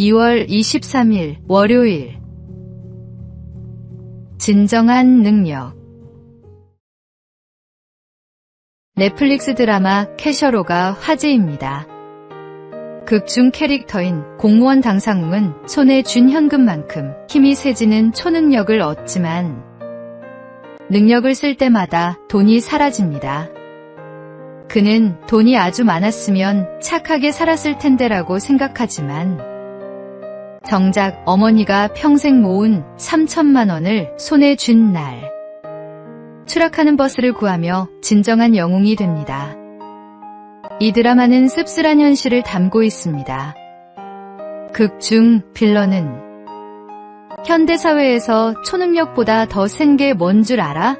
2월 23일 월요일 진정한 능력 넷플릭스 드라마 캐셔로가 화제입니다. 극중 캐릭터인 공무원 당상웅은 손에 쥔 현금만큼 힘이 세지는 초능력을 얻지만 능력을 쓸 때마다 돈이 사라집니다. 그는 돈이 아주 많았으면 착하게 살았을 텐데라고 생각하지만 정작 어머니가 평생 모은 3천만 원을 손에 쥔 날 추락하는 버스를 구하며 진정한 영웅이 됩니다. 이 드라마는 씁쓸한 현실을 담고 있습니다. 극 중 빌런은 현대사회에서 초능력보다 더 센 게 뭔 줄 알아?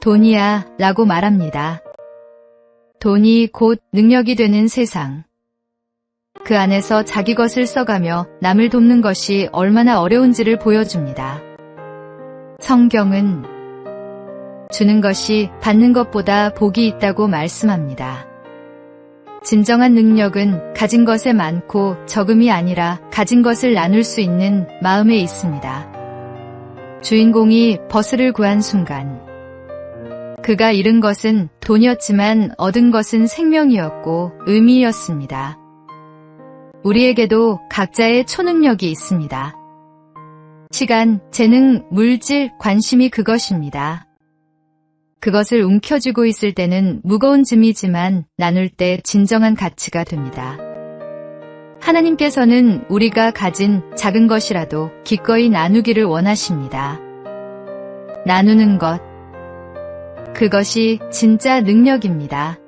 돈이야 라고 말합니다. 돈이 곧 능력이 되는 세상. 그 안에서 자기 것을 써가며 남을 돕는 것이 얼마나 어려운지를 보여줍니다. 성경은 주는 것이 받는 것보다 복이 있다고 말씀합니다. 진정한 능력은 가진 것에 많고 적음이 아니라 가진 것을 나눌 수 있는 마음에 있습니다. 주인공이 버스를 구한 순간 그가 잃은 것은 돈이었지만 얻은 것은 생명이었고 의미였습니다. 우리에게도 각자의 초능력이 있습니다. 시간, 재능, 물질, 관심이 그것입니다. 그것을 움켜쥐고 있을 때는 무거운 짐이지만 나눌 때 진정한 가치가 됩니다. 하나님께서는 우리가 가진 작은 것이라도 기꺼이 나누기를 원하십니다. 나누는 것. 그것이 진짜 능력입니다.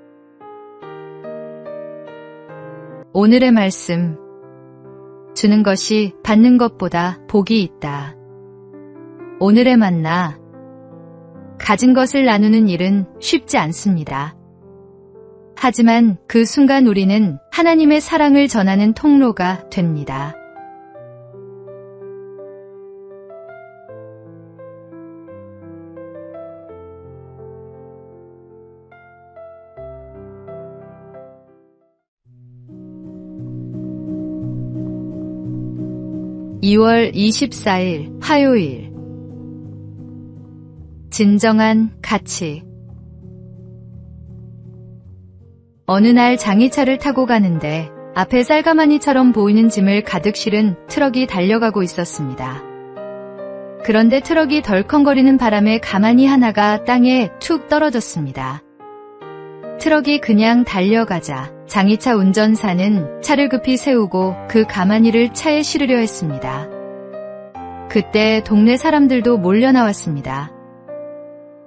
오늘의 말씀. 주는 것이 받는 것보다 복이 있다. 오늘의 만나. 가진 것을 나누는 일은 쉽지 않습니다. 하지만 그 순간 우리는 하나님의 사랑을 전하는 통로가 됩니다. (2월 24일) 화요일 진정한 가치 어느 날 장의차를 타고 가는데 앞에 쌀가마니처럼 보이는 짐을 가득 실은 트럭이 달려가고 있었습니다. 그런데 트럭이 덜컹거리는 바람에 가마니 하나가 땅에 툭 떨어졌습니다. 트럭이 그냥 달려가자 장의차 운전사는 차를 급히 세우고 그 가마니를 차에 실으려 했습니다. 그때 동네 사람들도 몰려 나왔습니다.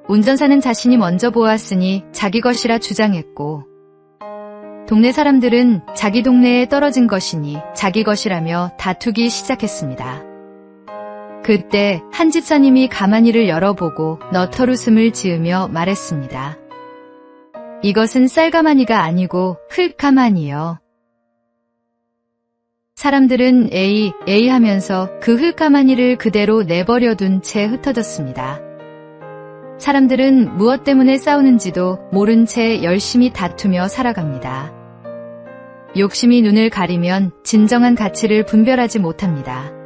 운전사는 자신이 먼저 보았으니 자기 것이라 주장했고 동네 사람들은 자기 동네에 떨어진 것이니 자기 것이라며 다투기 시작했습니다. 그때 한 집사님이 가마니를 열어보고 너털 웃음을 지으며 말했습니다. 이것은 쌀가마니가 아니고 흙가마니요. 사람들은 에이, 에이 하면서 그 흙가마니를 그대로 내버려 둔 채 흩어졌습니다. 사람들은 무엇 때문에 싸우는지도 모른 채 열심히 다투며 살아갑니다. 욕심이 눈을 가리면 진정한 가치를 분별하지 못합니다.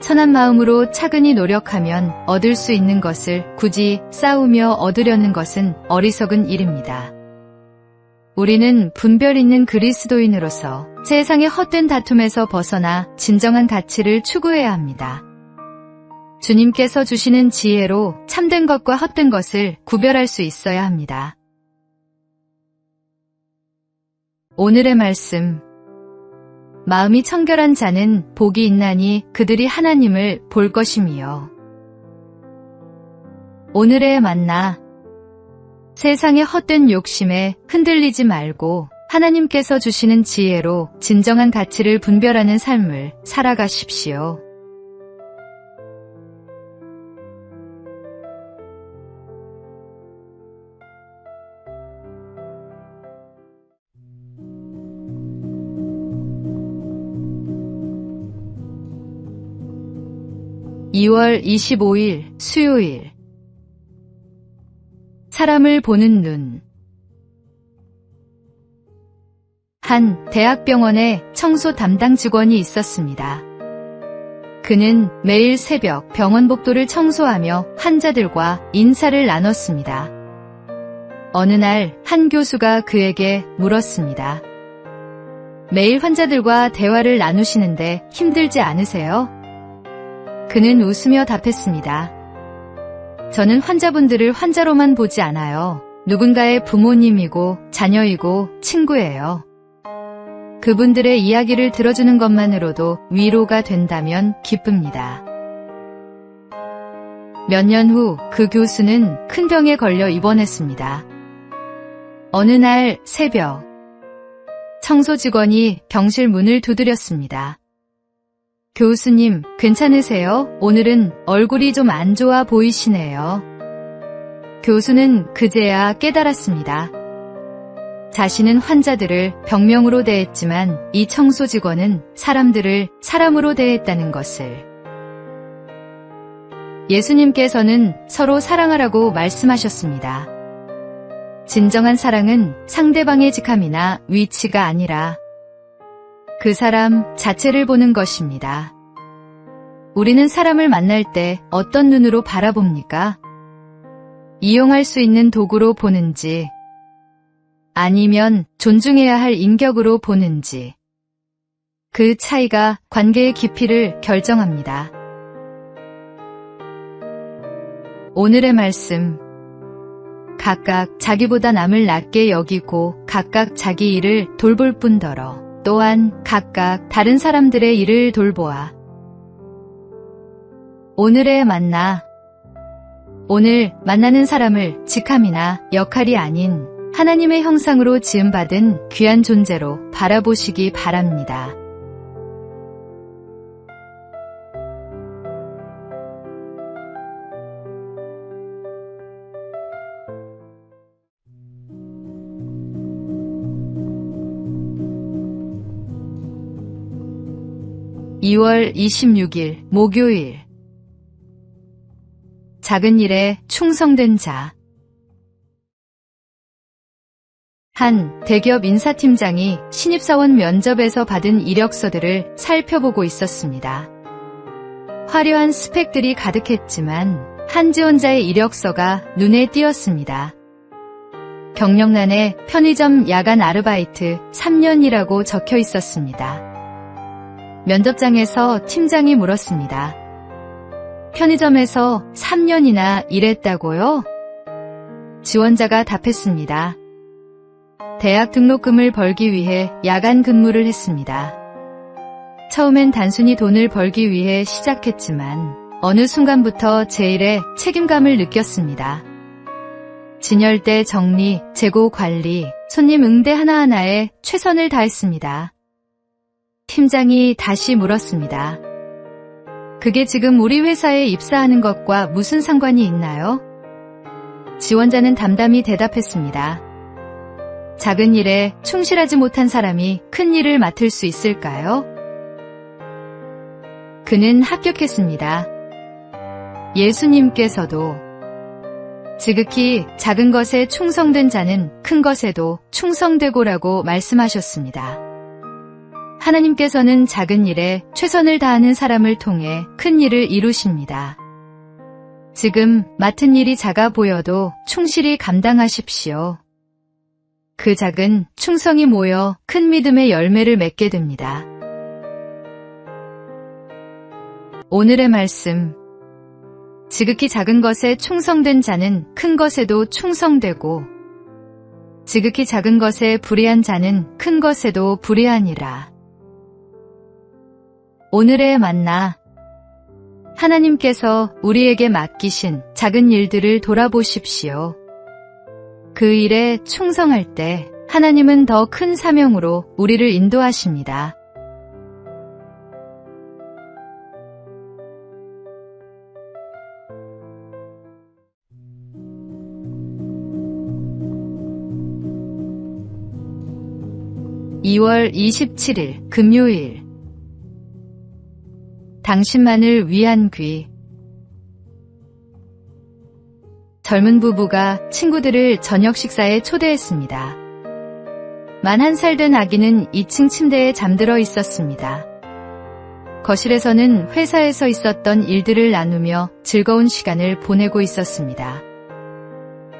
선한 마음으로 차근히 노력하면 얻을 수 있는 것을 굳이 싸우며 얻으려는 것은 어리석은 일입니다. 우리는 분별 있는 그리스도인으로서 세상의 헛된 다툼에서 벗어나 진정한 가치를 추구해야 합니다. 주님께서 주시는 지혜로 참된 것과 헛된 것을 구별할 수 있어야 합니다. 오늘의 말씀. 마음이 청결한 자는 복이 있나니 그들이 하나님을 볼 것임이요. 오늘의 만나. 세상의 헛된 욕심에 흔들리지 말고 하나님께서 주시는 지혜로 진정한 가치를 분별하는 삶을 살아가십시오. (2월 25일) 수요일 사람을 보는 눈 한 대학병원에 청소 담당 직원이 있었습니다. 그는 매일 새벽 병원 복도를 청소하며 환자들과 인사를 나눴습니다. 어느 날 한 교수가 그에게 물었습니다. 매일 환자들과 대화를 나누시는데 힘들지 않으세요? 그는 웃으며 답했습니다. 저는 환자분들을 환자로만 보지 않아요. 누군가의 부모님이고 자녀이고 친구예요. 그분들의 이야기를 들어주는 것만으로도 위로가 된다면 기쁩니다. 몇 년 후 그 교수는 큰 병에 걸려 입원했습니다. 어느 날 새벽, 청소 직원이 병실 문을 두드렸습니다. 교수님, 괜찮으세요? 오늘은 얼굴이 좀 안 좋아 보이시네요. 교수는 그제야 깨달았습니다. 자신은 환자들을 병명으로 대했지만 이 청소 직원은 사람들을 사람으로 대했다는 것을. 예수님께서는 서로 사랑하라고 말씀하셨습니다. 진정한 사랑은 상대방의 직함이나 위치가 아니라 그 사람 자체를 보는 것입니다. 우리는 사람을 만날 때 어떤 눈으로 바라봅니까? 이용할 수 있는 도구로 보는지, 아니면 존중해야 할 인격으로 보는지, 그 차이가 관계의 깊이를 결정합니다. 오늘의 말씀. 각각 자기보다 남을 낮게 여기고 각각 자기 일을 돌볼 뿐더러 또한 각각 다른 사람들의 일을 돌보아. 오늘의 만나. 오늘 만나는 사람을 직함이나 역할이 아닌 하나님의 형상으로 지음받은 귀한 존재로 바라보시기 바랍니다. (2월 26일) 목요일 작은 일에 충성된 자. 한 대기업 인사팀장이 신입사원 면접에서 받은 이력서들을 살펴보고 있었습니다. 화려한 스펙들이 가득했지만 한지원자의 이력서가 눈에 띄었습니다. 경력란에 편의점 야간 아르바이트 3년이라고 적혀 있었습니다. 면접장에서 팀장이 물었습니다. 편의점에서 3년이나 일했다고요? 지원자가 답했습니다. 대학 등록금을 벌기 위해 야간 근무를 했습니다. 처음엔 단순히 돈을 벌기 위해 시작했지만 어느 순간부터 제 일에 책임감을 느꼈습니다. 진열대 정리, 재고 관리, 손님 응대 하나하나에 최선을 다했습니다. 팀장이 다시 물었습니다. 그게 지금 우리 회사에 입사하는 것과 무슨 상관이 있나요? 지원자는 담담히 대답했습니다. 작은 일에 충실하지 못한 사람이 큰 일을 맡을 수 있을까요? 그는 합격했습니다. 예수님께서도 지극히 작은 것에 충성된 자는 큰 것에도 충성되고라고 말씀하셨습니다. 하나님께서는 작은 일에 최선을 다하는 사람을 통해 큰 일을 이루십니다. 지금 맡은 일이 작아 보여도 충실히 감당하십시오. 그 작은 충성이 모여 큰 믿음의 열매를 맺게 됩니다. 오늘의 말씀. 지극히 작은 것에 충성된 자는 큰 것에도 충성되고, 지극히 작은 것에 불의한 자는 큰 것에도 불의하니라. 오늘의 만나. 하나님께서 우리에게 맡기신 작은 일들을 돌아보십시오. 그 일에 충성할 때 하나님은 더 큰 사명으로 우리를 인도하십니다. (2월 27일) 금요일 당신만을 위한 귀 젊은 부부가 친구들을 저녁 식사에 초대했습니다. 만한 살 된 아기는 2층 침대에 잠들어 있었습니다. 거실에서는 회사에서 있었던 일들을 나누며 즐거운 시간을 보내고 있었습니다.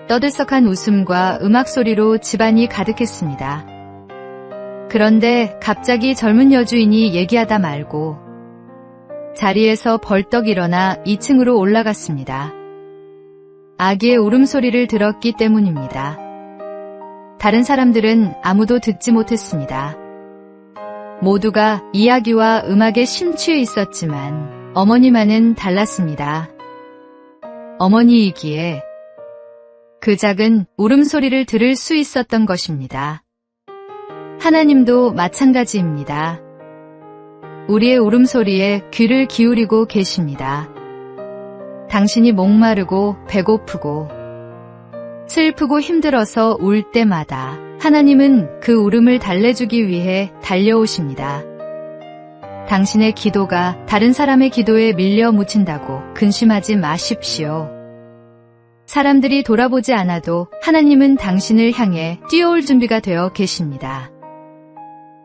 떠들썩한 웃음과 음악 소리로 집안이 가득했습니다. 그런데 갑자기 젊은 여주인이 얘기하다 말고 자리에서 벌떡 일어나 2층으로 올라갔습니다. 아기의 울음소리를 들었기 때문입니다. 다른 사람들은 아무도 듣지 못했습니다. 모두가 이야기와 음악에 심취해 있었지만 어머니만은 달랐습니다. 어머니이기에 그 작은 울음소리를 들을 수 있었던 것입니다. 하나님도 마찬가지입니다. 우리의 울음소리에 귀를 기울이고 계십니다. 당신이 목마르고 배고프고 슬프고 힘들어서 울 때마다 하나님은 그 울음을 달래주기 위해 달려오십니다. 당신의 기도가 다른 사람의 기도에 밀려 묻힌다고 근심하지 마십시오. 사람들이 돌아보지 않아도 하나님은 당신을 향해 뛰어올 준비가 되어 계십니다.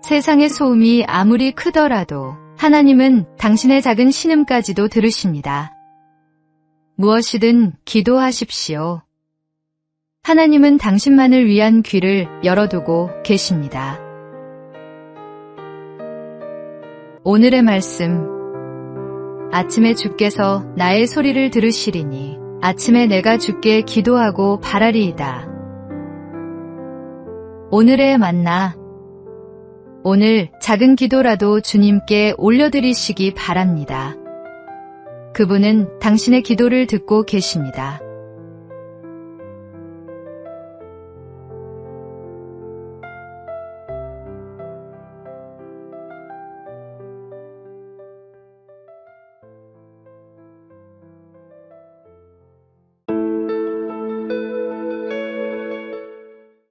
세상의 소음이 아무리 크더라도 하나님은 당신의 작은 신음까지도 들으십니다. 무엇이든 기도하십시오. 하나님은 당신만을 위한 귀를 열어두고 계십니다. 오늘의 말씀. 아침에 주께서 나의 소리를 들으시리니 아침에 내가 주께 기도하고 바라리이다. 오늘의 만나. 오늘 작은 기도라도 주님께 올려드리시기 바랍니다. 그분은 당신의 기도를 듣고 계십니다.